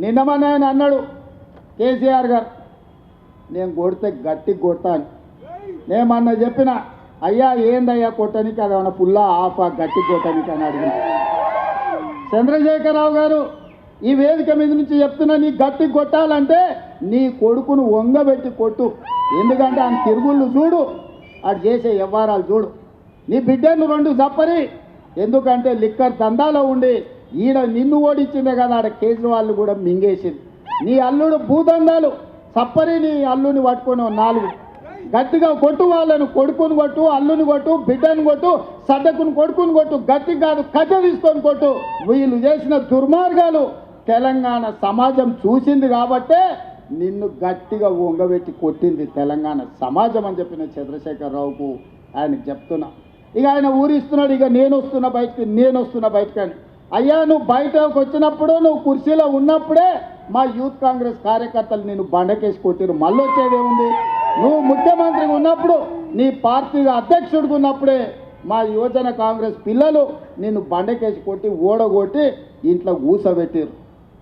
నిన్నమని ఆయన అన్నాడు కేసీఆర్ గారు. నేను కొడితే గట్టి కొడతాను నేమన్నా చెప్పిన అయ్యా ఏందయ్యా కొట్టనికి? అది ఏమన్నా ఫుల్లా ఆఫా గట్టి కొట్టనికి? అని అడిగిన. చంద్రశేఖరరావు గారు ఈ వేదిక మీద నుంచి చెప్తున్నా నీ గట్టి కొట్టాలంటే నీ కొడుకును వంగబెట్టి కొట్టు. ఎందుకంటే ఆయన తిరుగుళ్ళు చూడు అటు చేసే వ్యవహారాలు చూడు. నీ బిడ్డను రెండు చప్పరి ఎందుకంటే లిక్కర్ దందాలో ఉండి ఈడ నిన్ను ఓడించిందే కదా ఆడ కేజ్రీవాల్ని కూడా మింగేసింది. నీ అల్లుడు భూదందాలు సప్పరి నీ అల్లుని పట్టుకొని నాలుగు. గట్టిగా కొట్టు వాళ్ళను కొడుకుని కొట్టు అల్లుని కొట్టు బిడ్డను కొట్టు సడ్డకుని కొడుకుని కొట్టు గట్టి కాదు కట్టె తీసుకొని కొట్టు. వీళ్ళు చేసిన దుర్మార్గాలు తెలంగాణ సమాజం చూసింది కాబట్టే నిన్ను గట్టిగా వంగబెట్టి కొట్టింది తెలంగాణ సమాజం అని చెప్పిన చంద్రశేఖరరావుకు ఆయనకు చెప్తున్నా. ఇక ఆయన ఊరిస్తున్నాడు ఇక నేను వస్తున్నా బయటికి నేను వస్తున్నా బయటకని అని. అయ్యా నువ్వు బయటకు వచ్చినప్పుడు నువ్వు కుర్చీలో ఉన్నప్పుడే మా యూత్ కాంగ్రెస్ కార్యకర్తలు నేను బండకేసుకొచ్చారు మళ్ళీ వచ్చేదేముంది? నువ్వు ముఖ్యమంత్రిగా ఉన్నప్పుడు నీ పార్టీ అధ్యక్షుడిగా ఉన్నప్పుడే మా యువజన కాంగ్రెస్ పిల్లలు నిన్ను బండకేసి కొట్టి ఓడగొట్టి ఇంట్లో ఊసబెట్టిరు